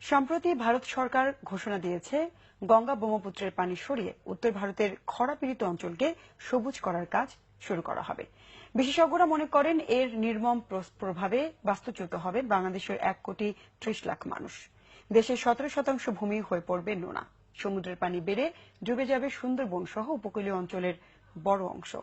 সম্প্রতি ভারত সরকার ঘোষণা দিয়েছে, গঙ্গা ব্রহ্মপুত্রের পানি সরিয়ে উত্তর ভারতের খরাপীড়িত অঞ্চলকে সবুজ করার কাজ শুরু করা হবে। বিশেষজ্ঞরা মনে করেন, এর নির্মম প্র- প্রভাবে বাস্তুচ্যুত হবে বাংলাদেশের এক কোটি ত্রিশ লাখ মানুষ। দেশের সতেরো শতাংশ ভূমি হয়ে পড়বে নোনা। সমুদ্রের পানি বেড়ে ডুবে যাবে সুন্দরবন সহ উপকূলীয় অঞ্চলের বড় অংশ।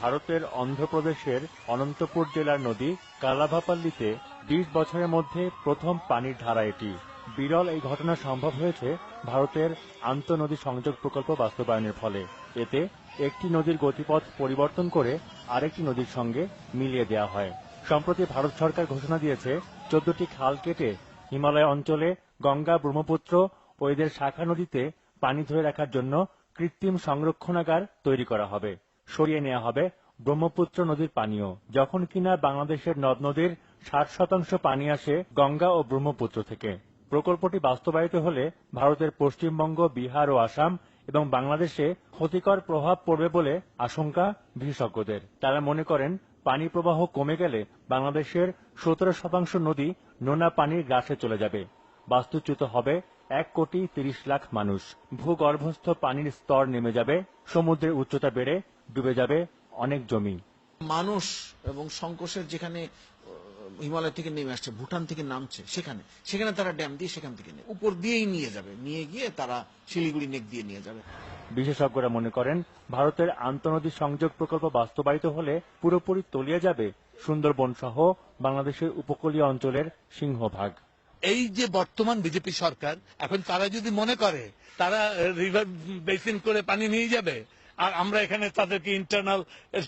ভারতের অন্ধ্রপ্রদেশের অনন্তপুর জেলার নদী কালাভাপাল্লিতে বিশ বছরের মধ্যে প্রথম পানির ধারা এটি। বিরল এই ঘটনা সম্ভব হয়েছে ভারতের আন্তঃনদী সংযোগ প্রকল্প বাস্তবায়নের ফলে। এতে একটি নদীর গতিপথ পরিবর্তন করে আরেকটি নদীর সঙ্গে মিলিয়ে দেওয়া হয়। সম্প্রতি ভারত সরকার ঘোষণা দিয়েছে, চোদ্দটি খাল কেটে হিমালয় অঞ্চলে গঙ্গা, ব্রহ্মপুত্র ও এদের শাখা নদীতে পানি ধরে রাখার জন্য কৃত্রিম সংরক্ষণাগার তৈরি করা হবে। সরিয়ে নেওয়া হবে ব্রহ্মপুত্র নদীর পানিও যখন কিনা বাংলাদেশের নদ নদীর ষাট শতাংশ পানি আসে গঙ্গা ও ব্রহ্মপুত্র থেকে। প্রকল্পটি বাস্তবায়িত হলে ভারতের পশ্চিমবঙ্গ, বিহার ও আসাম এবং বাংলাদেশে ক্ষতিকর প্রভাব পড়বে বলে আশঙ্কা বিশেষজ্ঞদের। তারা মনে করেন, পানি প্রবাহ কমে গেলে বাংলাদেশের সতেরো শতাংশ নদী নোনা পানির গ্রাসে চলে যাবে। বাস্তুচ্যুত হবে এক কোটি তিরিশ লাখ মানুষ। ভূগর্ভস্থ পানির স্তর নেমে যাবে সমুদ্রের উচ্চতা বেড়ে ডুবে যাবে অনেক জমি। মানুষ এবং সংকোষের যেখানে হিমালয় থেকে নেমে আসছে ভুটান থেকে নামছে সেখানে। সেখানে তারা ড্যাম দিয়ে সেখান থেকে উপর দিয়েই নিয়ে যাবে। নিয়ে গিয়ে তারা শিলিগুড়ি নেক দিয়ে নিয়ে যাবে। বিশেষজ্ঞরা মনে করেন ভারতের আন্তঃনদী সংযোগ প্রকল্প বাস্তবায়িত হলে পুরোপুরি তলিয়ে যাবে সুন্দরবন সহ বাংলাদেশের উপকূলীয় অঞ্চলের সিংহভাগ। এই যে বর্তমান বিজেপি সরকার, এখন তারা যদি মনে করে, তারা রিভার বেসিন করে পানি নিয়ে যাবে, আর আমরা এখানে তাদেরকে ইন্টারনাল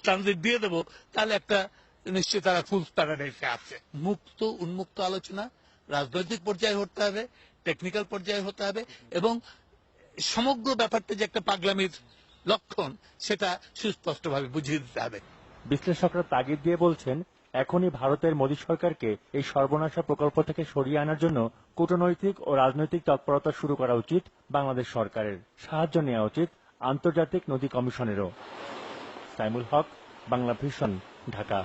ট্রানজিট দিয়ে দেব, তাহলে একটা নিশ্চয়ই তারা ফুল প্যারাডাইসে আছে। মুক্ত, উন্মুক্ত আলোচনা, রাজনৈতিক পর্যায়ে হতে হবে টেকনিক্যাল পর্যায়ে হতে হবে, এবং সমগ্র ব্যাপারটা যে একটা পাগলামির লক্ষণ, সেটা সুস্পষ্টভাবে বুঝিয়ে দিতে হবে। বিশ্লেষকরা তাগিদ দিয়ে বলছেন এখনই ভারতের মোদী সরকারকে এই সর্বনাশা প্রকল্প থেকে সরিয়ে আনার জন্য কূটনৈতিক ও রাজনৈতিক তৎপরতা শুরু করা উচিত বাংলাদেশ সরকারের। সাহায্য নেওয়া উচিত আন্তর্জাতিক নদী কমিশনেরও। সাইমুল হক, বাংলা ভিশন, ঢাকা।